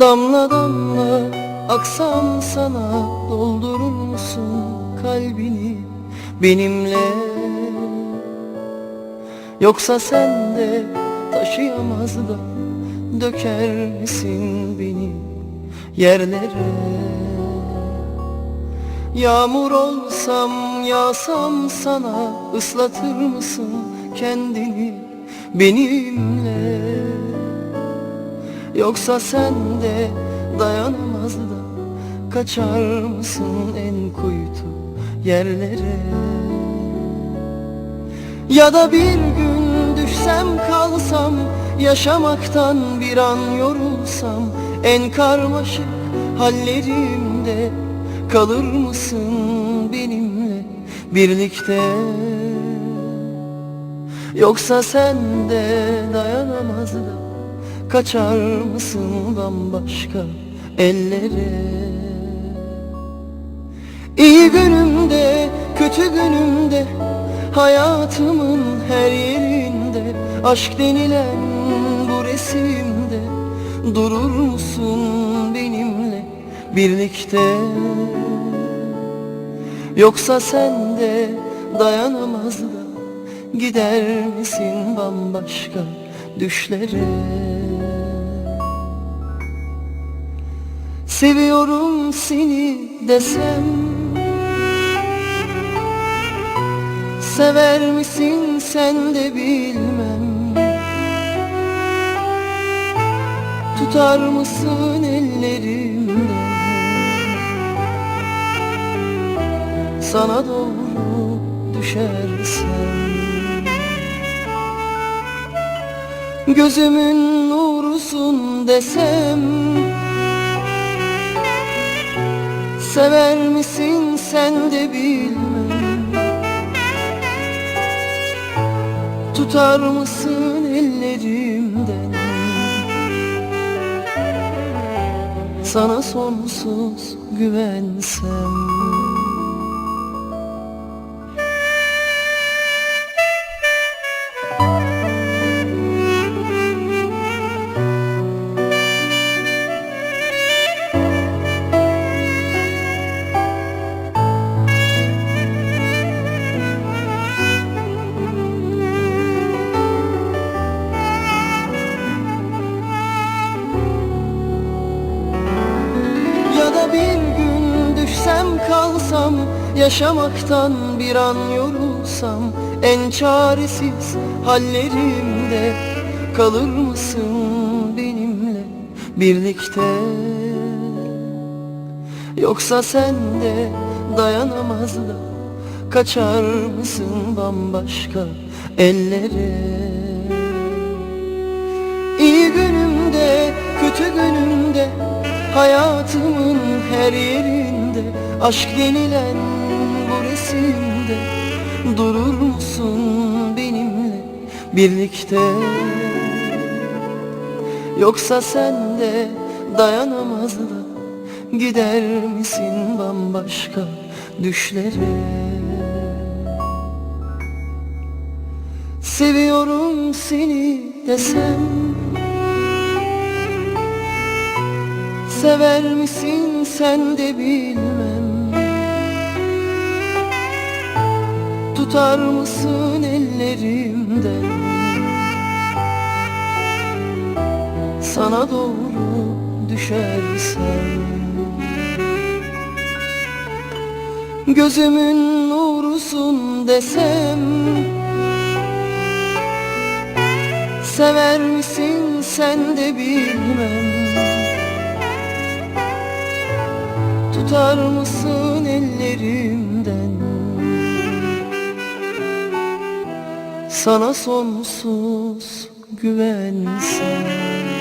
Damla damla aksam sana doldurur musun kalbini benimle? Yoksa sen de taşıyamaz da döker misin beni yerlere? Yağmur olsam yağsam sana ıslatır mısın kendini benimle Yoksa sen de dayanamaz da Kaçar mısın en kuytu yerlere? Ya da bir gün düşsem kalsam Yaşamaktan bir an yorulsam En karmaşık hallerimde Kalır mısın benimle birlikte? Yoksa sen de dayanamaz da Kaçar mısın bambaşka ellere? İyi günümde, kötü günümde Hayatımın her yerinde Aşk denilen bu resimde Durur musun benimle birlikte? Yoksa sen de dayanamaz da Gider misin bambaşka düşlere Seviyorum seni desem Sever misin sen de bilmem. Tutar mısın ellerimden? Sana doğru düşersem Gözümün nurusun desem Sever misin sen de bilmem. Tutar mısın ellerimden? Sana sonsuz güvensem kalsam Yaşamaktan bir an yorulsam En çaresiz hallerimde Kalır mısın benimle birlikte? Yoksa sen de dayanamaz da Kaçar mısın bambaşka ellere? İyi günümde, kötü günümde Hayatımın her yerinde Aşk denilen bu resimde Durur musun benimle birlikte? Yoksa sen de dayanamaz da Gider misin bambaşka düşlere? Seviyorum seni desem Sever misin sen de bilmem Tutar mısın ellerimden Sana doğru düşersem. Gözümün nurusun desem. Sever misin sen de bilmem. Tutar mısın ellerimden Sana sonsuz güvensem